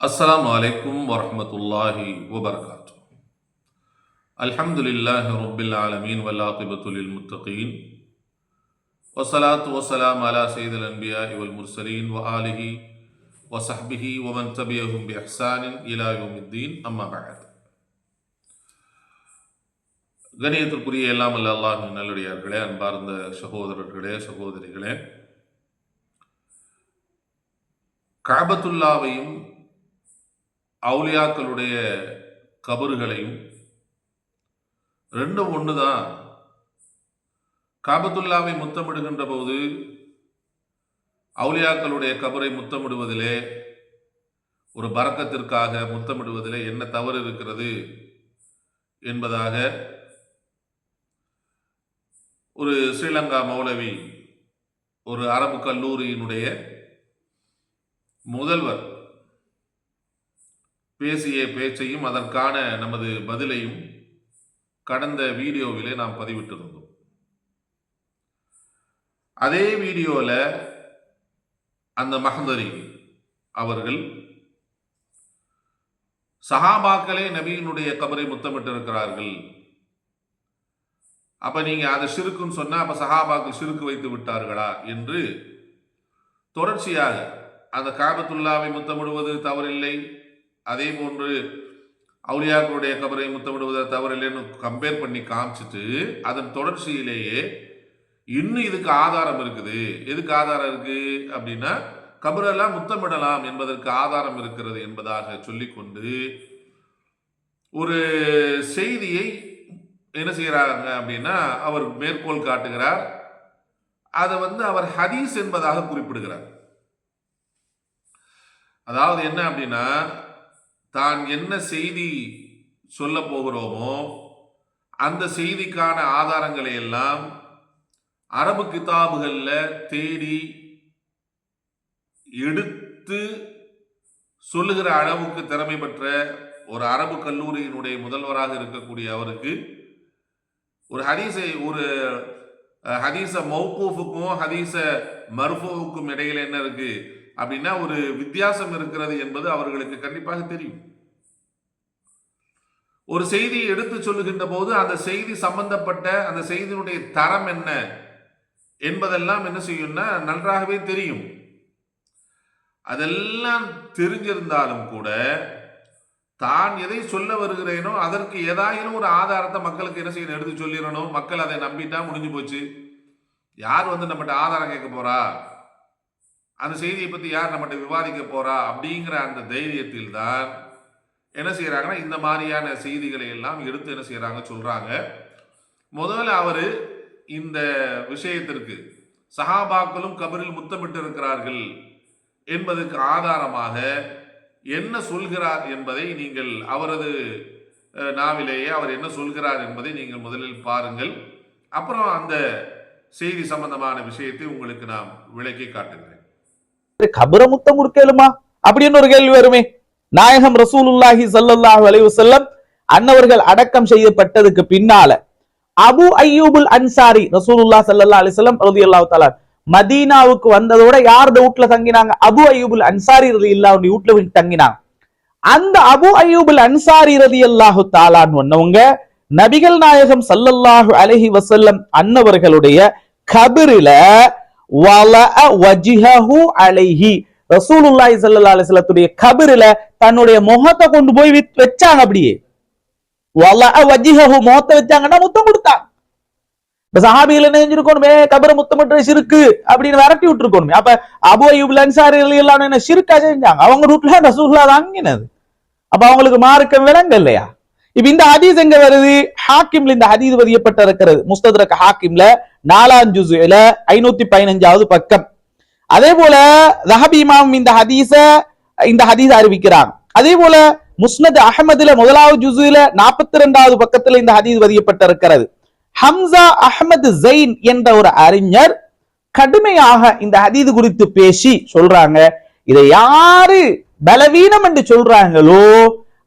السلام عليكم ورحمة الله وبركاته الحمد لله رب العالمين والعاقبة للمتقين والصلاة والسلام على سيد الأنبياء والمرسلين وآله وصحبه ومن تبعهم بإحسان إلى يوم الدين أما بعد கணியத்திற்குரிய எல்லாம் அல்ல அல்லாஹ் நல்லடியார்களே அன்பார்ந்த சகோதரர்களே சகோதரிகளே காபத்துல்லாவையும் அவுலியாக்களுடைய கபறுகளையும் ரெண்டும் ஒன்று தான் காபத்துல்லாவை முத்தமிடுகின்ற போது அவுலியாக்களுடைய கபரை முத்தமிடுவதிலே ஒரு பறக்கத்திற்காக முத்தமிடுவதிலே என்ன தவறு இருக்கிறது என்பதாக ஒரு ஸ்ரீலங்கா மௌலவி ஒரு அரபு கல்லூரியினுடைய முதல்வர் பேசிய பேச்சையும் அதற்கான நமது பதிலையும் கடந்த வீடியோவிலே நாம் பதிவிட்டிருந்தோம். அதே வீடியோவில் அந்த மஹந்தரி அவர்கள் சஹாபாக்களே நபியினுடைய கபரை முத்தமிட்டிருக்கிறார்கள். அப்போ நீங்கள் அதை சிறுக்குன்னு சொன்னால் அப்போ சஹாபாக்கள் சிறுக்கு வைத்து விட்டார்களா என்று தொடர்ச்சியாக அந்த காபத்துல்லாவை முத்தமிடுவது தவறில்லை. அதே போன்று அவுளியாக்களுடைய கபரை முத்தமிடுவது தவறில்லைன்னு கம்பேர் பண்ணி காமிச்சிட்டு அதன் தொடர்ச்சியிலேயே இன்னும் இதுக்கு ஆதாரம் இருக்குது. எதுக்கு ஆதாரம் இருக்குது அப்படின்னா கபரெல்லாம் முத்தமிடலாம் என்பதற்கு ஆதாரம் இருக்கிறது என்பதாக சொல்லிக்கொண்டு ஒரு செய்தியை என்ன செய்கிறாங்க அப்படின்னா அவர் மேற்கோள் காட்டுகிறார். அதை வந்து அவர் ஹதீஸ் என்பதாக குறிப்பிடுகிறார். அதாவது என்ன அப்படின்னா தான் என்ன செய்தி சொல்ல போகிறோமோ அந்த செய்திக்கான ஆதாரங்களை எல்லாம் அரபு கிதாபுகளில் தேடி எடுத்து சொல்லுகிற அளவுக்கு திறமை பெற்ற ஒரு அரபு கல்லூரியினுடைய முதல்வராக இருக்கக்கூடிய அவருக்கு ஒரு ஹதீஸை ஒரு ஹதீஸ மௌகூஃபுக்கும் ஹதீஸ மர்ஃபூவுக்கும் இடையில் என்ன இருக்குது அப்படின்னா ஒரு வித்தியாசம் இருக்கிறது என்பது அவர்களுக்கு கண்டிப்பாக தெரியும். ஒரு செய்தியை எடுத்து சொல்லுகின்ற போது அந்த செய்தி சம்பந்தப்பட்ட அந்த செய்தியினுடைய தரம் என்ன என்பதெல்லாம் என்ன செய்யும்னா நன்றாகவே தெரியும். அதெல்லாம் தெரிஞ்சிருந்தாலும் கூட தான் எதை சொல்ல வருகிறேனோ அதற்கு ஏதாயினும் ஒரு ஆதாரத்தை மக்களுக்கு என்ன செய்யணும் எடுத்து சொல்லிடணும். மக்கள் அதை நம்பிட்டா முடிஞ்சு போச்சு. யார் வந்து நம்மகிட்ட ஆதாரம் கேட்க போறா? அந்த செய்தியை பற்றி யார் நம்மகிட்ட விவாதிக்க போகிறா அப்படிங்கிற அந்த தைரியத்தில் தான் என்ன செய்கிறாங்கன்னா இந்த மாதிரியான செய்திகளை எல்லாம் எடுத்து என்ன செய்கிறாங்க சொல்கிறாங்க முதல்ல அவர் இந்த விஷயத்திற்கு சஹாபாக்களும் கபரில் முத்தமிட்டு இருக்கிறார்கள் என்பதற்கு ஆதாரமாக என்ன சொல்கிறார் என்பதை நீங்கள் அவரது நாவிலேயே அவர் என்ன சொல்கிறார் என்பதை நீங்கள் முதலில் பாருங்கள். அப்புறம் அந்த செய்தி சம்பந்தமான விஷயத்தை உங்களுக்கு நான் விளக்கி காட்டுகிறேன். கபர முத்தம் கொடுக்கலுமா? அப்படின்னு ஒரு கேள்வி வருமே. நாயகம் ரசூலுல்லாஹி ஸல்லல்லாஹு அலைவசல்லம் அன்னவர்கள் அடக்கம் செய்யப்பட்டதுக்கு பின்னால அபு ஐயூபுல் அன்சாரி ரசூலுல்லா சல்லா அலிசல்லம் ரதி அல்லாஹு தஆலா மதீனாவுக்கு வந்ததோட யார் வீட்டுல தங்கினாங்க? அபு ஐயூபுல் அன்சாரி ரதி வீட்ல வீட்டுல தங்கினாங்க. அந்த அபு ஐயூபுல் அன்சாரி ரதி அல்லாஹு தாலான்னு ஒன்னவங்க நபிகள் நாயகம் சல்லல்லாஹு அலஹி வசல்லம் அன்னவர்களுடைய கபிரில அலைஹி ரசூலுல்லாஹி சல்லா அலைஹி கபிரில தன்னுடைய முகத்தை கொண்டு போய் வச்சாங்க அப்படியே. வலஅ வஜ்ஹஹு முகத்தை வச்சாங்கன்னா முத்தம் கொடுத்தாங்க இப்ப சஹாபிகள் என்ன செஞ்சிருக்கணுமே? கபர முத்தமிட்டு சிறுக்கு அப்படின்னு விரட்டி விட்டுருக்கணுமே. அப்ப அபு அய்யூப் அன்சாரி எல்லாம் என்ன சிறுக்கா செஞ்சாங்க? அவங்க ரூட்ல ரசூல்லா தாங்கினது அப்ப அவங்களுக்கு மார்க்கம் விளங்க இல்லையா இப்ப இந்த ஹதீஸ் எங்க வருது? ஹாக்கிம்ல இந்த ஹதீஸ் பதியப்பட்டு இருக்கிறது முஸ்தத்ரக் ஹாக்கிம்ல நாலாம் ஜுசுல ஐநூத்தி பதினஞ்சாவது பக்கம். அதே போல ரஹபி இமாம் இந்த ஹதீஸ இந்த ஹதீஸ் அறிவிக்கிறாங்க. அதே போல முஸ்னத் அஹமதுல முதலாவது ஜுசுல நாற்பத்தி ரெண்டாவது பக்கத்துல இந்த ஹதீஸ் பதியப்பட்டிருக்கிறது. ஹம்சா அஹமது ஜெயின் என்ற ஒரு அறிஞர் கடுமையாக இந்த ஹதீது குறித்து பேசி சொல்றாங்க. இதை யாரு பலவீனம் என்று சொல்றாங்களோ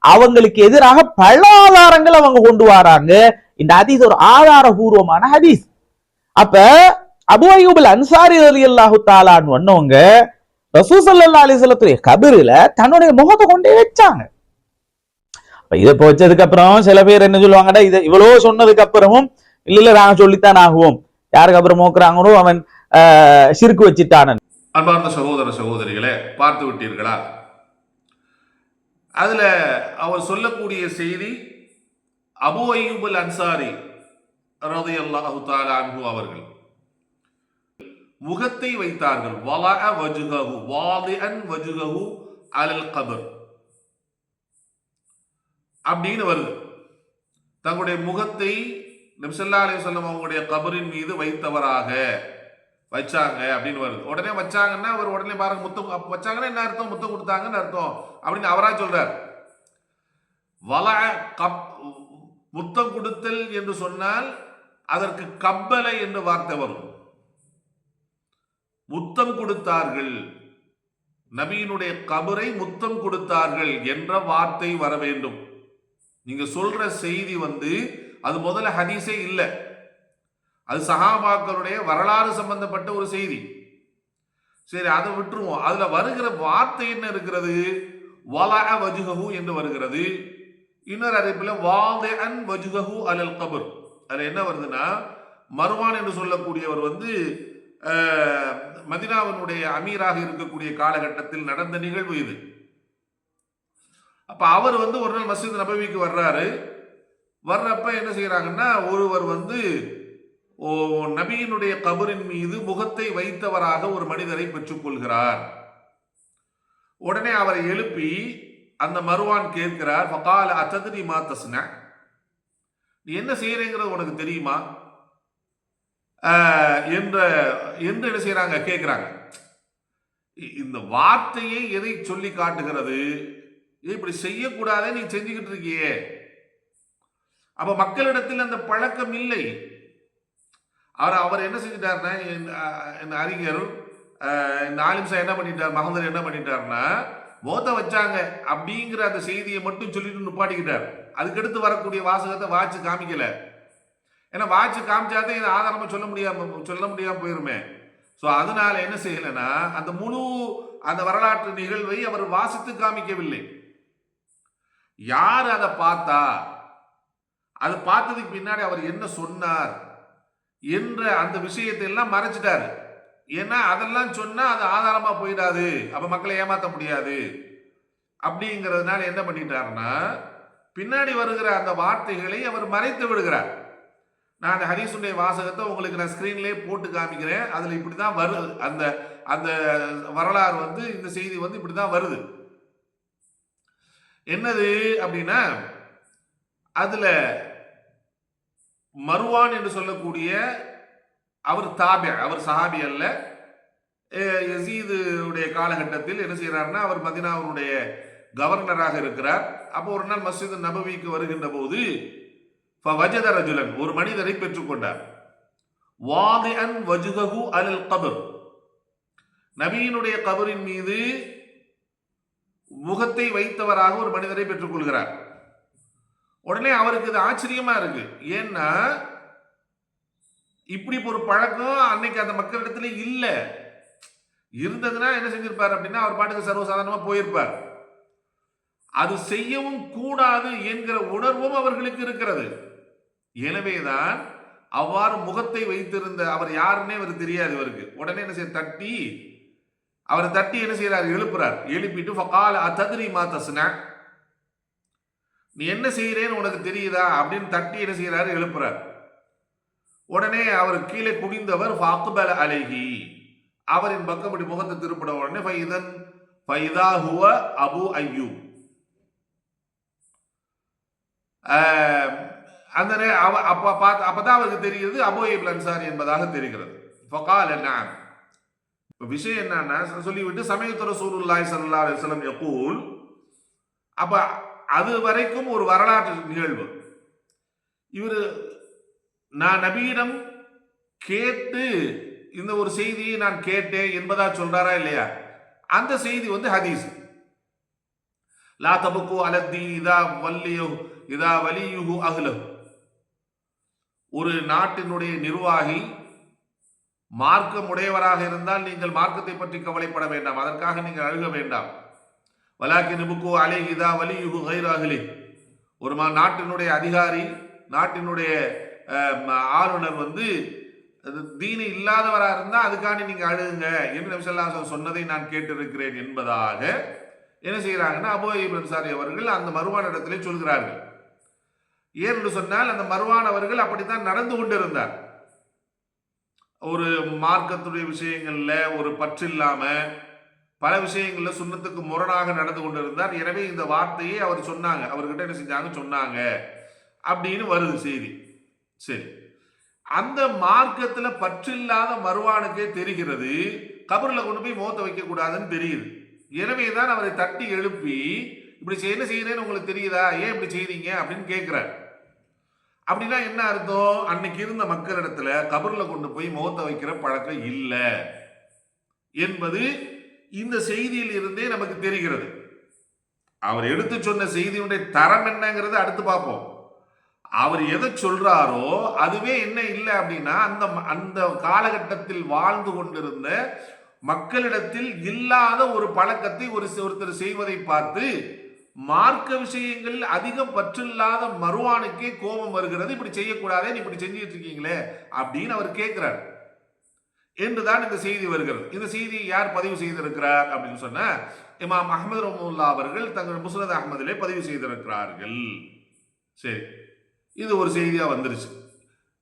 அவங்களுக்கு எதிராக பல ஆதாரங்கள் அவங்க கொண்டு வராங்க. இந்த ஹதீஸ் ஒரு ஆதாரபூர்வமான ஹதீஸ். அப்ப அபு அன்சாரி அன்சாரி ரலியல்லாஹு தாலான்னு வந்தவங்க ரசூசல்லா அலிசல்லத்துடைய கபிரில தன்னுடைய முகத்தை கொண்டே வச்சாங்க. இதை போச்சதுக்கு அப்புறம் சில பேர் என்ன சொல்லுவாங்கடா இதை இவ்வளவு சொன்னதுக்கு அப்புறமும் இல்ல இல்ல நாங்க சொல்லித்தான் ஆகுவோம். யாருக்கு அப்புறம் மோக்குறாங்களோ அவன் சிறுக்கு வச்சிட்டானன் அன்பார்ந்த சகோதர சகோதரிகளே பார்த்து விட்டீர்களா? அதில் அவர் சொல்லக்கூடிய செய்தி அபு அய்யூபுல் அன்சாரி ரதி அல்லாஹு அன்ஹு அவர்கள். முகத்தை வைத்தார்கள். வலா வஜுகஹு வாதி அன் வஜுகஹு அலல் கபர். அப்படின்னு வருது. தங்களுடைய முகத்தை நபிசல்லா அலி சொல்லம் அவங்களுடைய கபரின் மீது வைத்தவராக. வச்சாங்க அப்படின்னு வருது. உடனே வச்சாங்கன்னா அவர் உடனே பாருங்க முத்தம் வச்சாங்கன்னா என்ன அர்த்தம்? முத்தம் கொடுத்தாங்கன்னு அர்த்தம். அப்படின்னு அவரா சொல்றார். வல கப் முத்தம் கொடுத்தல் என்று சொன்னால் அதற்கு கப்பலை என்று வார்த்தை வரும். முத்தம் கொடுத்தார்கள். நபியினுடைய கபரை முத்தம் கொடுத்தார்கள் என்ற வார்த்தை வர வேண்டும். நீங்க சொல்ற செய்தி வந்து அது முதல்ல ஹதீஸே இல்லை. அது சஹாபாக்களுடைய வரலாறு சம்பந்தப்பட்ட ஒரு செய்தி. சரி அதை விட்டுருவோம். அதில் வருகிற வார்த்தை என்ன இருக்கிறது? வலஅ வஜுகஹு என்று வருகிறது. இன்னொரு அறிவிப்பில் வாதே அன் வஜுகஹு அலல் கபர். அதில் என்ன வருதுன்னா மருவான் என்று சொல்லக்கூடியவர் வந்து மதினாவினுடைய அமீராக இருக்கக்கூடிய காலகட்டத்தில் நடந்த நிகழ்வு இது. அப்போ அவர் வந்து ஒரு நாள் மசித் நபவிக்கு வர்றாரு. வர்றப்ப என்ன செய்கிறாங்கன்னா ஒருவர் வந்து நபியினுடைய கபரின் மீது முகத்தை வைத்தவராக ஒரு மனிதரை பெற்றுக்கொள்கிறார். உடனே அவரை எழுப்பி அந்த மருவான் கேட்கிறார் ஃபகால அத்ததிரி மா தஸ்ன? நீ என்ன செய்யறேங்கிறது உனக்கு தெரியுமா? என்ற என்று என்ன செய்யறாங்க கேட்குறாங்க. இ- இந்த வார்த்தையை எதை சொல்லி காட்டுகிறது? இப்படி செய்யக்கூடாதே நீ செஞ்சுக்கிட்டு இருக்கியே. அப்ப மக்களிடத்தில் அந்த பழக்கம் இல்லை. அவர் அவர் என்ன செஞ்சிட்டாருன்னா இந்த, அஹ், இந்த அறிஞர் அஹ், இந்த ஆலிம்சா என்ன பண்ணிட்டார் மகந்தர் என்ன பண்ணிட்டாருன்னா மோத வச்சாங்க அப்படிங்கிற அந்த செய்தியை மட்டும் சொல்லிட்டு நிப்பாட்டிக்கிட்டார். அதுக்கடுத்து வரக்கூடிய வாசகத்தை வாட்சி காமிக்கல. ஏன்னா வாட்சி காமிச்சாதான் இதை ஆதாரமாக சொல்ல முடியாம சொல்ல முடியாம போயிருமே. ஸோ அதனால என்ன செய்யலைன்னா அந்த முழு அந்த வரலாற்று நிகழ்வை அவர் வாசித்து காமிக்கவில்லை. யார் அதை பார்த்தா? அது பார்த்ததுக்கு பின்னாடி அவர் என்ன சொன்னார்? என்ற அந்த விஷயத்தை எல்லாம் மறைச்சிட்டாரு. ஏன்னா அதெல்லாம் சொன்னால் அது ஆதாரமாக போயிடாது. அப்போ மக்களை ஏமாற்ற முடியாது. அப்படிங்கிறதுனால என்ன பண்ணிட்டாருன்னா பின்னாடி வருகிற அந்த வார்த்தைகளை அவர் மறைத்து விடுகிறார். நான் அந்த ஹரிசுடைய வாசகத்தை உங்களுக்கு நான் ஸ்க்ரீன்லேயே போட்டு காமிக்கிறேன். அதில் இப்படி தான் வருது. அந்த அந்த வரலாறு வந்து இந்த செய்தி வந்து இப்படி தான் வருது. என்னது அப்படின்னா அதில் மருவான் என்று சொல்லக்கூடிய அவர் தாபி அவர் சஹாபி அல்ல. அஹ் யசீதுடைய காலகட்டத்தில் என்ன செய்கிறார்னா அவர் மதினாவுடைய கவர்னராக இருக்கிறார். அப்போ ஒரு நாள் மஸ்ஜித் நபவிக்கு வருகின்ற போது ரஜுலன் ஒரு மனிதரை பெற்றுக்கொண்டார் வாதியன் வஜுகஹு அலல் கபர். நபியினுடைய கபரின் மீது முகத்தை வைத்தவராக ஒரு மனிதரை பெற்றுக்கொள்கிறார் உடனே அவருக்கு இது ஆச்சரியமா இருக்கு. ஏன்னா இப்படி ஒரு பழக்கம் அன்னைக்கு அந்த மக்களிடத்துல இல்லை. இருந்ததுன்னா என்ன செஞ்சிருப்பார் அப்படின்னா அவர் பாட்டுக்கு சர்வசாதாரணமா போயிருப்பார். அது செய்யவும் கூடாது என்கிற உணர்வும் அவர்களுக்கு இருக்கிறது. எனவேதான் அவ்வாறு முகத்தை வைத்திருந்த அவர் யாருன்னே அவர் தெரியாது இவருக்கு. உடனே என்ன செய்ய தட்டி அவரை தட்டி என்ன செய்யறார் எழுப்புறார். எழுப்பிட்டு ஃபகால அதத்ரி மா நீ என்ன செய்கிறேன்னு உனக்கு தெரியுதா? அப்படின்னு தட்டி என்ன செய்கிறாரு எழுப்புறார். உடனே அவர் கீழே குடிந்தவர் ஃபாக்குபல அழகி அவரின் பக்கம் இப்படி முகத்தை திருப்பிட உடனே ஃபைதன் ஃபைதா ஹுவ அபு ஐயூ அந்த அவ- அப்போ பார்த்து அப்பதான் அவருக்கு தெரிகிறது அபு ஐப் அன்சாரி என்பதாக தெரிகிறது. ஃபகால் என்ன இப்போ விஷயம் என்னன்னா சொல்லிவிட்டு சமயத்துற சூருல்லாய் சல்லா அலிஸ்லம் யகூல் அப்போ அது வரைக்கும் ஒரு வரலாற்று நிகழ்வு. இவர் நான் நபியிடம் கேட்டு இந்த ஒரு செய்தியை நான் கேட்டேன் என்பதா சொல்றாரா இல்லையா? அந்த செய்தி வந்து ஹதீஸ். லா தபுக்கு அலத்தி இதா வல்லியோ இதா வலியுகு அஹ்லஹு ஒரு நாட்டினுடைய நிர்வாகி மார்க்கம் உடையவராக இருந்தால் நீங்கள் மார்க்கத்தை பற்றி கவலைப்பட வேண்டாம். அதற்காக நீங்கள் அழுக வேண்டாம். வலாக்கி நிபுக்கோ அலை இதா வலி யுகு கைராகலி ஒரு மா நாட்டினுடைய அதிகாரி நாட்டினுடைய ஆளுநர் வந்து அது தீனு இல்லாதவராக இருந்தால் அதுக்காண்டி நீங்கள் அழுகுங்க என்று நபிசல்லாசன் சொன்னதை நான் கேட்டிருக்கிறேன் என்பதாக என்ன செய்கிறாங்கன்னா அபோ இப்ரன்சாரி அவர்கள் அந்த மருவான இடத்திலே சொல்கிறார்கள். ஏன் என்று சொன்னால் அந்த மறுவானவர்கள் அப்படித்தான் நடந்து கொண்டிருந்தார். ஒரு மார்க்கத்துடைய விஷயங்களில் ஒரு பற்று இல்லாமல் பல விஷயங்களில் சுண்ணத்துக்கு முரணாக நடந்து கொண்டிருந்தார். எனவே இந்த வார்த்தையை அவர் சொன்னாங்க. அவர்கிட்ட என்ன செஞ்சாங்க? சொன்னாங்க. அப்படின்னு வருது செய்தி. சரி. அந்த மார்க்கத்தில் பற்று இல்லாத மறுவானுக்கே தெரிகிறது. கபரில் கொண்டு போய் மோத்த வைக்கக்கூடாதுன்னு தெரியுது. எனவே தான் அவரை தட்டி எழுப்பி இப்படி செய்ய- என்ன செய்யறேன்னு உங்களுக்கு தெரியுதா? ஏன் இப்படி செய்றீங்க? அப்படின்னு கேட்குறார் அப்படின்னா என்ன அர்த்தம்? அன்னைக்கு இருந்த மக்களிடத்துல கபரில் கொண்டு போய் முகத்தை வைக்கிற பழக்கம் இல்லை என்பது இந்த செய்தியில் இருந்தே நமக்கு தெரிகிறது. அவர் எடுத்து சொன்ன செய்தியுடைய தரம் என்னங்கிறது அடுத்து பார்ப்போம். அவர் எதை சொல்றாரோ அதுவே என்ன இல்லை அப்படின்னா அந்த அந்த காலகட்டத்தில் வாழ்ந்து கொண்டிருந்த மக்களிடத்தில் இல்லாத ஒரு பழக்கத்தை ஒரு ஒருத்தர் செய்வதை பார்த்து மார்க்க விஷயங்கள் அதிகம் பற்றில்லாத மருவானுக்கே கோபம் வருகிறது. இப்படி செய்யக்கூடாதே இப்படி செஞ்சுட்டு இருக்கீங்களே அப்படின்னு அவர் கேட்கிறார். என்றுதான் இந்த செய்தி வருகிறது. இந்த செய்தியை யார் பதிவு செய்திருக்கிறார் அப்படின்னு சொன்ன இமாம் அஹமது ரமுல்லா அவர்கள் தங்கள் முஸ்லத் அஹமதிலே பதிவு செய்திருக்கிறார்கள். சரி இது ஒரு செய்தியா வந்துருச்சு.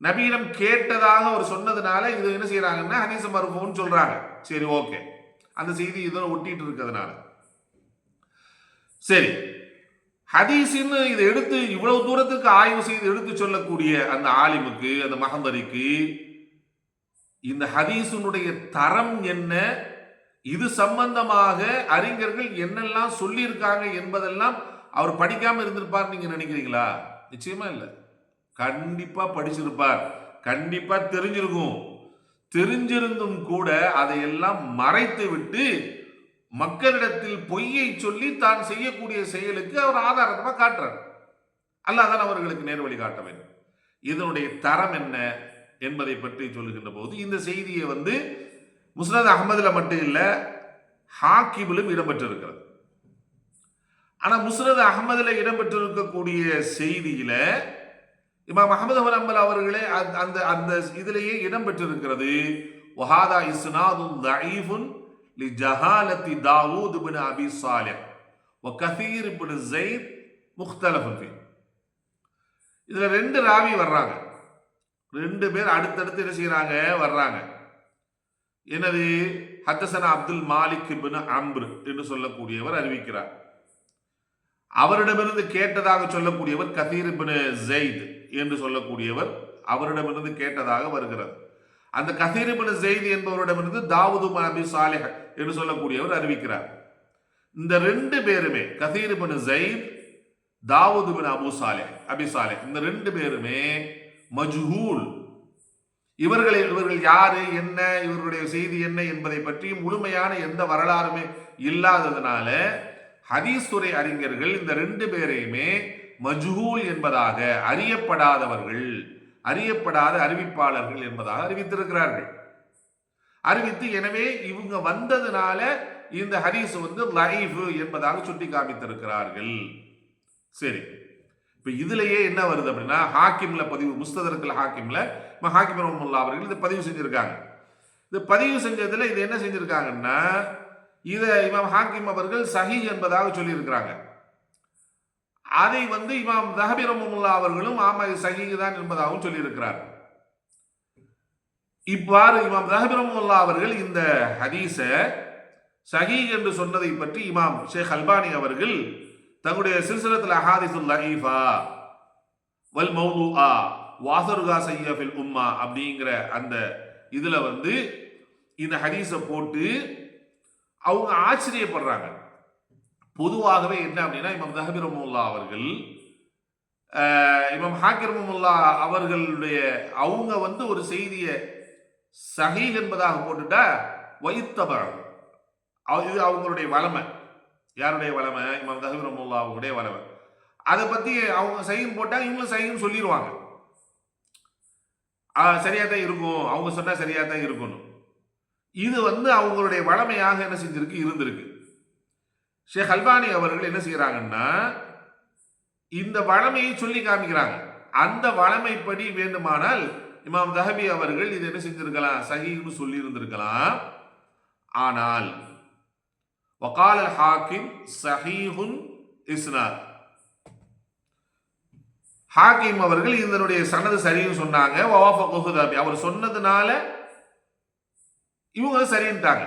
நபீனம் கேட்டதாக அவர் சொன்னதுனால இது என்ன செய்யறாங்கன்னா ஹனீச மருஃபோன்னு சொல்றாங்க. சரி ஓகே. அந்த செய்தி இதோ ஒட்டிட்டு இருக்கிறதுனால. சரி ஹதீஸ்ன்னு இதை எடுத்து இவ்வளவு தூரத்துக்கு ஆய்வு செய்து எடுத்து சொல்லக்கூடிய அந்த ஆலிமுக்கு அந்த மகந்தரிக்கு இந்த ஹதீஸுனுடைய தரம் என்ன? இது சம்பந்தமாக அறிஞர்கள் என்னெல்லாம் சொல்லியிருக்காங்க என்பதெல்லாம் அவர் படிக்காமல் இருந்திருப்பார் நீங்கள் நினைக்கிறீங்களா? நிச்சயமா இல்லை. கண்டிப்பாக படிச்சிருப்பார். கண்டிப்பாக தெரிஞ்சிருக்கும். தெரிஞ்சிருந்தும் கூட அதையெல்லாம் மறைத்து விட்டு மக்களிடத்தில் பொய்யை சொல்லி தான் செய்யக்கூடிய செயலுக்கு அவர் ஆதாரமா காட்டுறார். அல்லாதான் அவர்களுக்கு நேர்வழி காட்ட வேண்டும். இதனுடைய தரம் என்ன? என்பதை பற்றி சொல்லுகின்ற போது இந்த செய்தியை வந்து முஸ்னத் அகமதில் மட்டும் இல்லை ஹாக்கிபிலும் இடம்பெற்றிருக்கிறது. ஆனால் முஸ்னத் அகமதில் இடம்பெற்றிருக்கக்கூடிய செய்தியில் இமாம் அகமது அம்பல் அவர்களே அந்த- அந்த அந்த இதிலேயே இடம்பெற்றிருக்கிறது வஹாதா இஸ்னாதுன் தஈஃபுன் லி ஜஹாலத்தி தாவூத் பின் அபி சாலிஹ் வ கதீர் பின் ஜெயித் முக்தலஃபுன் இதில் ரெண்டு ராவி வர்றாங்க. ரெண்டு பேர் அடுத்தடுத்து என்ன செய்யறாங்க வர்றாங்க. எனது ஹத்தசனா அப்துல் மாலிக் பின் அம்ரு என்று சொல்லக்கூடியவர் அறிவிக்கிறார். அவரிடமிருந்து கேட்டதாக சொல்லக்கூடியவர் கதீர் பின் ஜெயித் என்று சொல்லக்கூடியவர் அவரிடமிருந்து கேட்டதாக வருகிறது. அந்த கதீர் பின் ஜெயித் என்பவரிடமிருந்து தாவூது நபி சாலிஹ் என்று சொல்லக்கூடியவர் அறிவிக்கிறார். இந்த ரெண்டு பேருமே Kathir bin Jaid Dawood bin Abu Salih Abi Salih இந்த ரெண்டு பேருமே மஜ்ஹூல். இவர்களை இவர்கள் யாரு என்ன இவர்களுடைய செய்தி என்ன என்பதை பற்றி முழுமையான எந்த வரலாறுமே இல்லாததுனால ஹதீஸ் துறை அறிஞர்கள் இந்த ரெண்டு பேரையுமே மஜ்ஹூல் என்பதாக அறியப்படாதவர்கள் அறியப்படாத அறிவிப்பாளர்கள் என்பதாக அறிவித்திருக்கிறார்கள். அறிவித்து எனவே இவங்க வந்ததுனால இந்த ஹதீஸ் வந்து லைஃப் என்பதாக சுட்டி காமித்திருக்கிறார்கள் சரி. இப்போ இதுலயே என்ன வருது அப்படின்னா ஹாக்கிம்ல பதிவு முஸ்ததர்கள் ஹாக்கிம்ல இப்போ ஹாக்கிம் ரஹ்மத்துல்லாஹி அவர்கள் இதை பதிவு செஞ்சுருக்காங்க. இது பதிவு செஞ்சதில் இது என்ன செஞ்சுருக்காங்கன்னா இதை இமாம் ஹாக்கிம் அவர்கள் சஹி என்பதாக சொல்லியிருக்கிறாங்க. அதை வந்து இமாம் தஹபி ரஹ்மத்துல்லாஹி அவர்களும் ஆமா இது சஹி தான் என்பதாகவும் சொல்லியிருக்கிறார். இவ்வாறு இமாம் தஹபி அவர்கள் இந்த ஹதீஸை சஹி என்று சொன்னதை பற்றி இமாம் ஷேக் அல்பானி அவர்கள் தங்களுடைய சில்சிலத்தில் அஹாதிசுல் லஹீஃபா வல் மௌதுஆ வாசருகா சையஃபில் உம்மா அப்படிங்கிற அந்த இதில் வந்து இந்த ஹதீஸை போட்டு அவங்க ஆச்சரியப்படுறாங்க. பொதுவாகவே என்ன அப்படின்னா இமாம் தஹபி அவர்கள் இமாம் ஹாக்கிர் அவர்களுடைய அவங்க வந்து ஒரு செய்தியை சஹீஹ் என்பதாக போட்டுட்டா வைத்தபர் இது அவங்களுடைய வளமை. யாருடைய வளமை? இமாம் தஹபி ரஹ்மத்துல்லாஹி அவங்களுடைய வளமை. அதை பற்றி அவங்க சைன் போட்டால் இவங்களும் சைன் சொல்லிடுவாங்க சரியாக தான் இருக்கும். அவங்க சொன்னால் சரியாக தான் இருக்கணும். இது வந்து அவங்களுடைய வளமையாக என்ன செஞ்சிருக்கு? இருந்திருக்கு. ஷேக் அல்பானி அவர்கள் என்ன செய்கிறாங்கன்னா இந்த வளமையை சொல்லி காமிக்கிறாங்க. அந்த வளமைப்படி வேண்டுமானால் இமாம் தஹபி அவர்கள் இது என்ன செஞ்சிருக்கலாம்? சகின்னு சொல்லி இருந்திருக்கலாம் ஆனால் وقال الحاكم ஹாக்கிம் சஹீஹுன் இஸ்னாத் ஹாக்கிம் அவர்கள் இதனுடைய சனது சரின்னு சொன்னாங்க. வவாஃபகுஹு தஹபி. அவர் சொன்னதுனால இவங்களும் சரின்ட்டாங்க.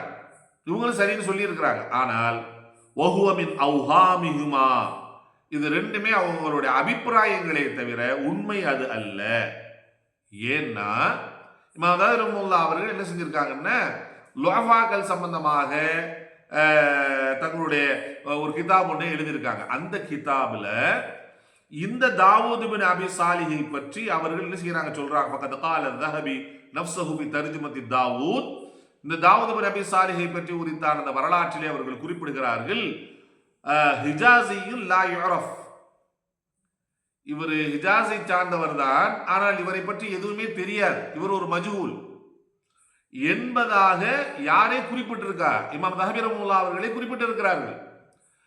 இவங்களும் சரின்னு சொல்லியிருக்கிறாங்க. ஆனால் வஹுவமின் அவுஹாமிஹுமா. இது ரெண்டுமே அவங்களுடைய அபிப்பிராயங்களே தவிர உண்மை அது அல்ல. ஏன்னா இமாம் அவர்கள் என்ன செஞ்சிருக்காங்கன்னா லோஃபாக்கள் சம்பந்தமாக தங்களுடைய ஒரு கிதாப் ஒன்று எழுதியிருக்காங்க. அந்த கிதாபில் இந்த தாவூத் பின் அபி சாலிஹை பற்றி அவர்கள் என்ன செய்கிறாங்க சொல்றாங்க? பக்கத்து கால தஹபி நப்சஹுபி தாவூத். இந்த தாவூத் பின் அபி சாலிஹை பற்றி உரித்தான அந்த வரலாற்றிலே அவர்கள் குறிப்பிடுகிறார்கள் ஹிஜாசியில் லா யுரஃப் இவர் ஹிஜாஸை சார்ந்தவர் தான் ஆனால் இவரை பற்றி எதுவுமே தெரியாது. இவர் ஒரு மஜூல் என்பதாக யாரே குறிப்பிட்டிருக்கா இமாம் தஹபி அவர்களை அவர்களே குறிப்பிட்டிருக்கிறார்கள்.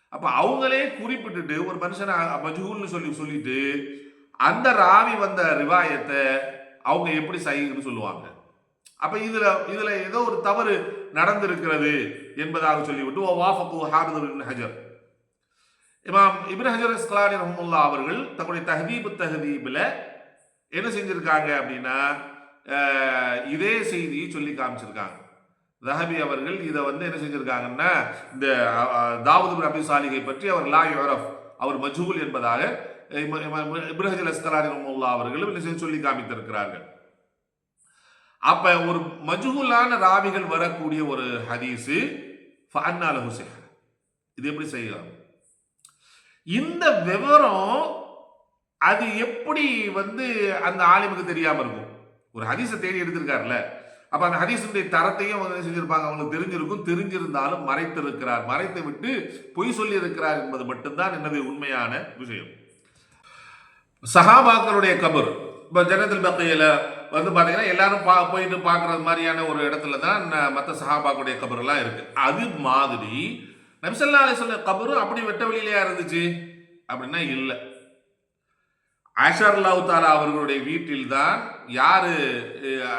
அப்போ அவங்களே குறிப்பிட்டுட்டு ஒரு மனுஷனை மஜூன்னு சொல்லி சொல்லிட்டு அந்த ராவி வந்த ரிவாயத்தை அவங்க எப்படி சைன்னு சொல்லுவாங்க. அப்போ இதில் இதில் ஏதோ ஒரு தவறு நடந்திருக்கிறது என்பதாக சொல்லிவிட்டு "ஓ வாஃபகு ஹாரிது ஹஜர். இமாம் இப்னு ஹஜர் இஸ்லானி ரஹமுல்லா அவர்கள் தங்களுடைய தஹதீபு தஹதீபில் என்ன செஞ்சுருக்காங்க அப்படின்னா இதே செய்தியை சொல்லி காமிச்சிருக்காங்க. ரஹபி அவர்கள் இதை வந்து என்ன செஞ்சிருக்காங்கன்னா இந்த தாவூது அபி சாலிகை பற்றி அவர் லா யோரஃப் அவர் மஜூல் என்பதாக இம- இம- இப்னு அவர்களும் என்ன செய்து சொல்லி காமித்திருக்கிறார்கள். அப்ப ஒரு மஜ்ஹூலான ராவிகள் வரக்கூடிய ஒரு ஹதீஸு ஃபஅன்னா ஹுசேன் இது எப்படி செய்யலாம்? இந்த விவரம் அது எப்படி வந்து அந்த ஆலிமுக்கு தெரியாம இருக்கும்? ஒரு ஹதீஸை தேடி எடுத்திருக்காருல்ல. அப்போ அந்த ஹதீஸுடைய தரத்தையும் அவங்க என்ன செஞ்சிருப்பாங்க? அவங்களுக்கு தெரிஞ்சிருக்கும். தெரிஞ்சிருந்தாலும் மறைத்திருக்கிறார். மறைத்து விட்டு பொய் சொல்லியிருக்கிறார் என்பது மட்டும்தான் என்னது உண்மையான விஷயம். சஹாபாக்களுடைய கபர். இப்போ ஜனத்தில் பக்கையில் வந்து பார்த்தீங்கன்னா எல்லாரும் பா போயிட்டு பார்க்குறது மாதிரியான ஒரு இடத்துல தான் மற்ற சஹாபாக்களுடைய கபர்லாம் இருக்குது அது மாதிரி நபிசல்லா அலிஸ்வல்ல கபரும் அப்படி வெட்ட வெளியிலையா இருந்துச்சு? அப்படின்னா இல்லை. ஆஷர் தாலா அவர்களுடைய வீட்டில் தான் யார்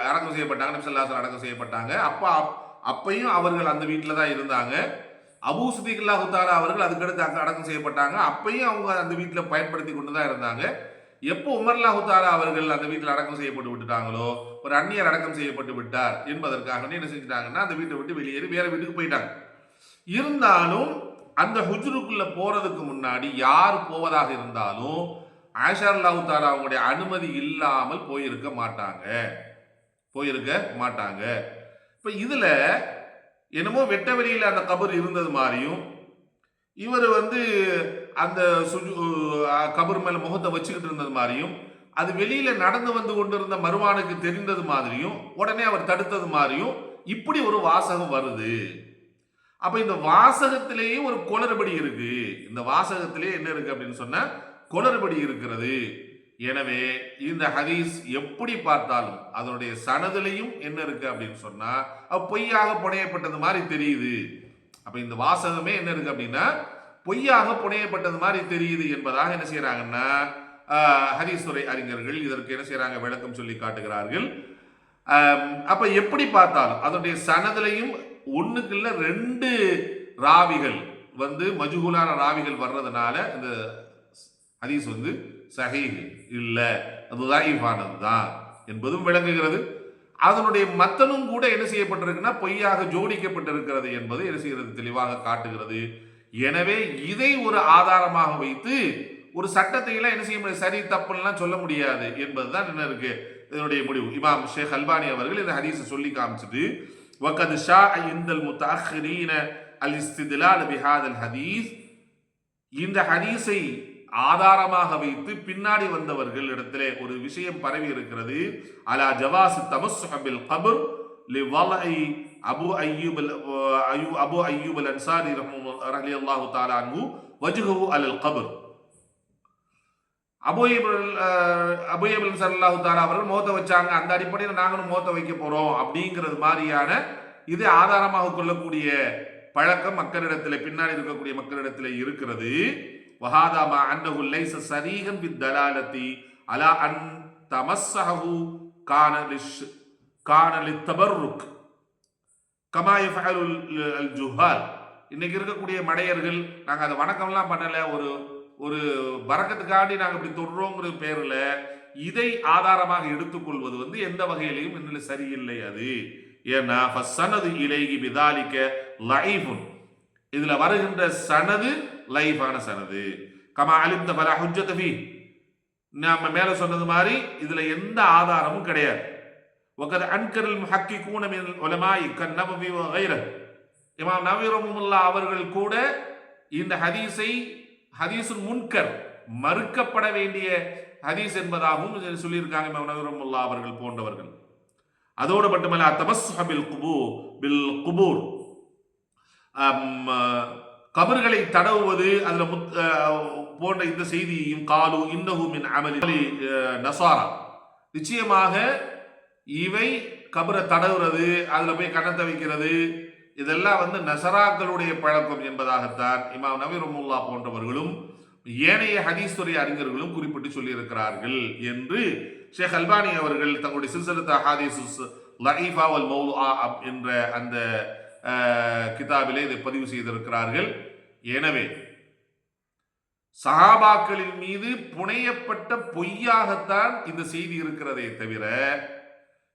அடக்கம் செய்யப்பட்டாங்க நபிசல்லாசன் அடக்கம் செய்யப்பட்டாங்க. அப்பா அப்பையும் அவர்கள் அந்த வீட்டில் தான் இருந்தாங்க. அபு சுதீக் தாலா அவர்கள் அதுக்கடுத்து அங்கே அடக்கம் செய்யப்பட்டாங்க. அப்பையும் அவங்க அந்த வீட்டில் பயன்படுத்தி கொண்டு தான் இருந்தாங்க. எப்போ உமர்லா தாலா அவர்கள் அந்த வீட்டில் அடக்கம் செய்யப்பட்டு விட்டுட்டாங்களோ ஒரு அந்நியர் அடக்கம் செய்யப்பட்டு விட்டார் என்பதற்காக என்ன செஞ்சிட்டாங்கன்னா அந்த வீட்டை விட்டு வெளியேறி வேற வீட்டுக்கு போயிட்டாங்க. இருந்தாலும் அந்த ஹுஜுருக்குள்ள போறதுக்கு முன்னாடி யார் போவதாக இருந்தாலும் ஆஷர் லாவுத்தாரா அவங்களுடைய அனுமதி இல்லாமல் போயிருக்க மாட்டாங்க. போயிருக்க மாட்டாங்க. இப்போ இதில் என்னமோ வெட்ட வெளியில் அந்த கபர் இருந்தது மாதிரியும் இவர் வந்து அந்த சுஜு கபர் மேலே முகத்தை வச்சுக்கிட்டு இருந்தது மாதிரியும் அது வெளியில் நடந்து வந்து கொண்டிருந்த மருவானுக்கு தெரிந்தது மாதிரியும் உடனே அவர் தடுத்தது மாதிரியும் இப்படி ஒரு வாசகம் வருது. அப்போ இந்த வாசகத்திலேயே ஒரு குளறுபடி இருக்கு. இந்த வாசகத்திலே என்ன இருக்கு அப்படின்னு சொன்னால் குளறுபடி இருக்கிறது. எனவே இந்த ஹதீஸ் எப்படி பார்த்தாலும் அதனுடைய சனதிலையும் என்ன இருக்கு அப்படின்னு சொன்னா பொய்யாக புனையப்பட்டது மாதிரி தெரியுது. அப்ப இந்த வாசகமே என்ன இருக்கு அப்படின்னா பொய்யாக புனையப்பட்டது மாதிரி தெரியுது என்பதாக என்ன செய்யறாங்கன்னா ஆஹ், அறிஞர்கள் இதற்கு என்ன செய்யறாங்க விளக்கம் சொல்லி காட்டுகிறார்கள். அப்ப எப்படி பார்த்தாலும் அதனுடைய சனதிலையும் ஒண்ணுக்கு இல்ல ரெண்டு ராவிகள் வந்து மஜுகுலான ராவிகள் வர்றதுனால இந்த ஹதீஸ் வந்து சஹீஹ் இல்லை அது தாயிஃபானது தான் என்பதும் விளங்குகிறது. அதனுடைய மத்தனும் கூட என்ன செய்யப்பட்டிருக்குன்னா பொய்யாக ஜோடிக்கப்பட்டிருக்கிறது என்பது என்ன செய்கிறது? தெளிவாக காட்டுகிறது. எனவே இதை ஒரு ஆதாரமாக வைத்து ஒரு சட்டத்தை எல்லாம் என்ன செய்ய முடியாது? சரி தப்புலாம் சொல்ல முடியாது என்பதுதான் என்ன இருக்கு? இதனுடைய முடிவு. இமாம் ஷேக் அல்பானி அவர்கள் இந்த ஹதீஸை சொல்லி காமிச்சிட்டு வகத் ஷா இந்தல் முத்தஅஹிரீன அல் இஸ்தித்லால் பிஹாதல் ஹதீஸ். இந்த ஹதீஸை ஆதாரமாக வைத்து பின்னாடி வந்தவர்கள் இடத்திலே ஒரு விஷயம் பரவி இருக்கிறது. அலா ஜவாஸ் தமஸ்ஸுஹபில் கபர் லிவலை அபு அய்யூப் அல் அய்யூ அபு அய்யூப் அல் அன்சாரி ரஹ்மத்துல்லாஹு தஆலா அன்ஹு அல் அலல் கபர். அபோயபிள் அபோயபிள் அல்லாஹு தாலா அவர்கள் மோத்த வச்சாங்க. அந்த அடிப்படையில் நாங்களும் மோத்த வைக்க போகிறோம் அப்படிங்கிறது மாதிரியான இது ஆதாரமாக கொள்ளக்கூடிய பழக்கம் மக்களிடத்தில் பின்னாடி இருக்கக்கூடிய மக்களிடத்தில் இருக்கிறது. வஹாதாமா அன்னஹு லைச சரீகன் பித் தலாலத்தி அலா அன் தமஸ்ஸஹு கானலிஷ் கானலித் கான கமா யஃபஅலுல் அல் ஜுஹால். இன்னைக்கு இருக்கக்கூடிய மடையர்கள் நாங்கள் அதை வணக்கம்லாம் பண்ணலை ஒரு ஒரு வரக்கத்துக்காண்டி நாங்கள் இப்படி தொடுறோங்கிற பேரில் இதை ஆதாரமாக எடுத்துக்கொள்வது வந்து எந்த வகையிலையும் இன்னும் சரியில்லை அது. ஏன்னா சனது இலகி விதாலிக்க லைஃபுன் இதில் வருகின்ற சனது லைஃபான சனது. கமா அலிந்த பல ஹுஜத்தபி நாம மேலே சொன்னது மாதிரி இதுல எந்த ஆதாரமும் கிடையாது. ஒகர் அன்கரில் ஹக்கி கூணமின் ஒலமா இக்கன் நபவி வைர இமாம் நவீரமுல்லா அவர்கள் கூட இந்த ஹதீஸை ஹதீஸுன் முன்கர் மறுக்கப்பட வேண்டிய ஹதீஸ் என்பதாகவும் சொல்லியிருக்காங்க இமாம் நவீரமுல்லா அவர்கள் போன்றவர்கள். அதோடு மட்டுமல்ல அத்தமஸ் பில் குபூர் பில் குபூர். கபர்களை தடவுவது அதில் முத் போன்ற இந்த செய்தியையும் காலு இன்னஹுமின் அமலி நசாரா. நிச்சயமாக இவை கபரை தடவுறது அதில் போய் கணத்தை வைக்கிறது இதெல்லாம் வந்து நசராக்களுடைய பழக்கம் என்பதாகத்தான் இமாம் நவீர் ரமுல்லா போன்றவர்களும் ஏனைய ஹதீஸ்வரி அறிஞர்களும் குறிப்பிட்டு சொல்லியிருக்கிறார்கள் என்று ஷேக் அல்பானி அவர்கள் தங்களுடைய சில்சலத் ஹாதீஸ் லஈஃபா வல் மௌலா என்ற அந்த கிதாபிலே இதை பதிவு செய்திருக்கிறார்கள். எனவே சஹாபாக்களின் மீது புனையப்பட்ட பொய்யாகத்தான் இந்த செய்தி இருக்கிறதே தவிர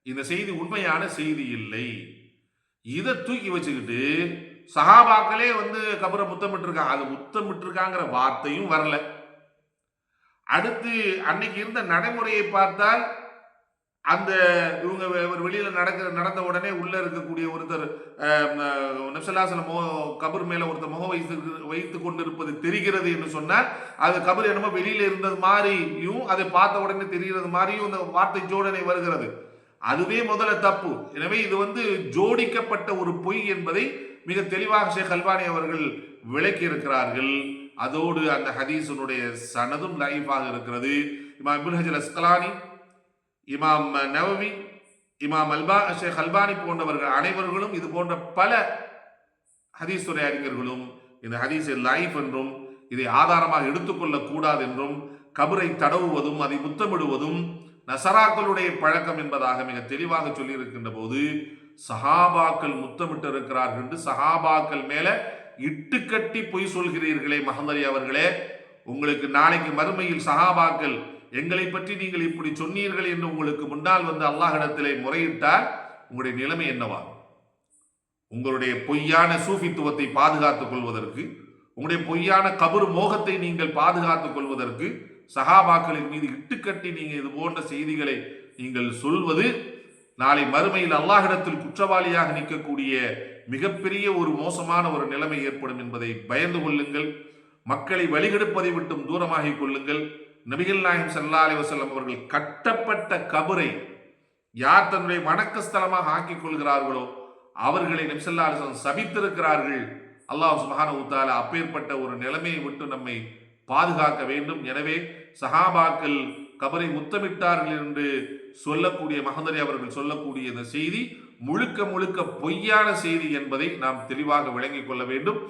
இந்த செய்தி உண்மையான செய்தி இல்லை. இதை தூக்கி வச்சுக்கிட்டு சஹாபாக்களே வந்து கபரை முத்தமிட்டிருக்காங்க அது முத்தமிட்டிருக்காங்கிற வார்த்தையும் வரல. அடுத்து அன்னைக்கு இருந்த நடைமுறையை பார்த்தால் அந்த இவங்க வெ- ஒரு நடக்கிற நடந்த உடனே உள்ளே இருக்கக்கூடிய ஒருத்தர் நெப்சல்லாசன மோ கபர் மேலே ஒருத்தர் முகம் வைத்து வைத்து கொண்டிருப்பது தெரிகிறது என்று சொன்னால் அது கபர் என்னமோ வெளியில் இருந்தது மாதிரியும் அதை பார்த்த உடனே தெரிகிறது மாதிரியும் இந்த வார்த்தை ஜோடனை வருகிறது. அதுவே முதல்ல தப்பு. எனவே இது வந்து ஜோடிக்கப்பட்ட ஒரு பொய் என்பதை மிக தெளிவாக ஷேக் அல்வானி அவர்கள் விளக்கி இருக்கிறார்கள் அதோடு அந்த ஹதீஸனுடைய சனதும் லைஃபாக இருக்கிறது. இமாம் இபுல் ஹஜல் அஸ்கலானி இமாம் நவவி இமாம் அல்பா ஷேக் அல்பானி போன்றவர்கள் அனைவர்களும் இது போன்ற பல ஹதீஸ் அறிஞர்களும் இந்த ஹதீஸை லைஃப் என்றும் இதை ஆதாரமாக எடுத்துக்கொள்ளக் கூடாது என்றும் கபரை தடவுவதும் அதை முத்தமிடுவதும் நசராக்களுடைய பழக்கம் என்பதாக மிக தெளிவாக சொல்லியிருக்கின்ற போது சஹாபாக்கள் முத்தமிட்டு இருக்கிறார்கள் என்று சஹாபாக்கள் மேல இட்டுக்கட்டி பொய் சொல்கிறீர்களே மஹமரி அவர்களே. உங்களுக்கு நாளைக்கு மறுமையில் சஹாபாக்கள் எங்களை பற்றி நீங்கள் இப்படி சொன்னீர்கள் என்று உங்களுக்கு முன்னால் வந்து அல்லாஹிடத்திலே முறையிட்டால் உங்களுடைய நிலைமை என்னவா? உங்களுடைய பொய்யான சூஃபித்துவத்தை பாதுகாத்துக் கொள்வதற்கு உங்களுடைய பொய்யான கபரு மோகத்தை நீங்கள் பாதுகாத்துக் கொள்வதற்கு சகாபாக்களின் மீது இட்டுக்கட்டி நீங்கள் இது போன்ற செய்திகளை நீங்கள் சொல்வது நாளை மறுமையில் அல்லாஹிடத்தில் குற்றவாளியாக நிற்கக்கூடிய மிகப்பெரிய ஒரு மோசமான ஒரு நிலைமை ஏற்படும் என்பதை பயந்து கொள்ளுங்கள். மக்களை வழிகெடுப்பதை விட்டும் தூரமாகிக் கொள்ளுங்கள். நபிகள் நாயம் சல்லா அலி வசல்லம் அவர்கள் கட்டப்பட்ட கபரை யார் தன்னுடைய வணக்கஸ்தலமாக ஆக்கிக் கொள்கிறார்களோ அவர்களை நபிசல்லா அலிசன் சபித்திருக்கிறார்கள். அல்லாஹ் சுமஹான உத்தால அப்பேற்பட்ட ஒரு நிலைமையை விட்டு நம்மை பாதுகாக்க வேண்டும். எனவே சஹாபாக்கள் கபரை முத்தமிட்டார்கள் என்று சொல்லக்கூடிய மகந்தரி அவர்கள் சொல்லக்கூடிய இந்த செய்தி முழுக்க முழுக்க பொய்யான செய்தி என்பதை நாம் தெளிவாக விளங்கிக் கொள்ள வேண்டும்.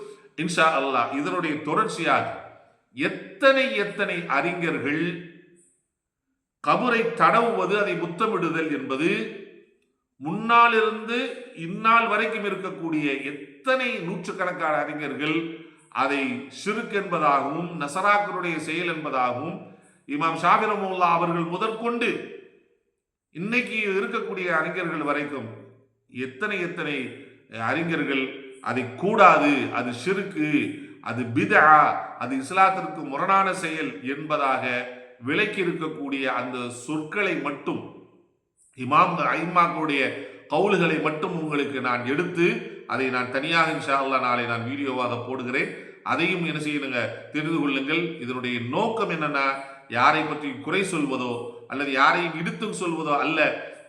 இன்ஷா அல்லாஹ் இதனுடைய தொடர்ச்சியாக எத்தனை எத்தனை அறிஞர்கள் கபரை தடவுவது அதை முத்தமிடுதல் என்பது முன்னாலிருந்து இந்நாள் வரைக்கும் இருக்கக்கூடிய எத்தனை நூற்றுக்கணக்கான அறிஞர்கள் அதை சிறுக் என்பதாகவும் நசராக்கருடைய செயல் என்பதாகவும் இமாம் ஷாபிரமுல்லா அவர்கள் முதற்கொண்டு இன்னைக்கு இருக்கக்கூடிய அறிஞர்கள் வரைக்கும் எத்தனை எத்தனை அறிஞர்கள் அதை கூடாது அது சிறுக்கு அது பிதா அது இஸ்லாத்திற்கு முரணான செயல் என்பதாக விலக்கி இருக்கக்கூடிய அந்த சொற்களை மட்டும் இமாம் ஐமாக்களுடைய கவுல்களை மட்டும் உங்களுக்கு நான் எடுத்து அதை நான் தனியாக இன்ஷா நாளை நான் வீடியோவாக போடுகிறேன். அதையும் என்ன செய்யணுங்க தெரிந்து கொள்ளுங்கள். இதனுடைய நோக்கம் என்னன்னா யாரை பற்றி குறை சொல்வதோ அல்லது யாரையும் இடித்தும் சொல்வதோ அல்ல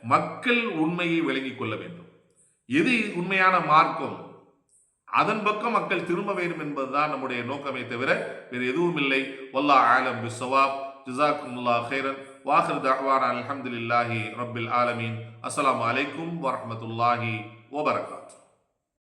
மக்கள் உண்மையை விளங்கிக் கொள்ள வேண்டும். எது உண்மையான மார்க்கம்? அதன் பக்கம் மக்கள் திரும்ப வேண்டும் என்பதுதான் நம்முடைய நோக்கமே தவிர வேறு எதுவும் இல்லை வல்லா ஆலம் பிஸ்வாப் ஜிசாக்குமுல்லா ஹைரன் வாஹர் தஹ்வான் அலமதுல்லாஹி ரபில் ஆலமீன் அஸ்லாம் வலைக்கும் வரமத்துல்லாஹி வபரகாத்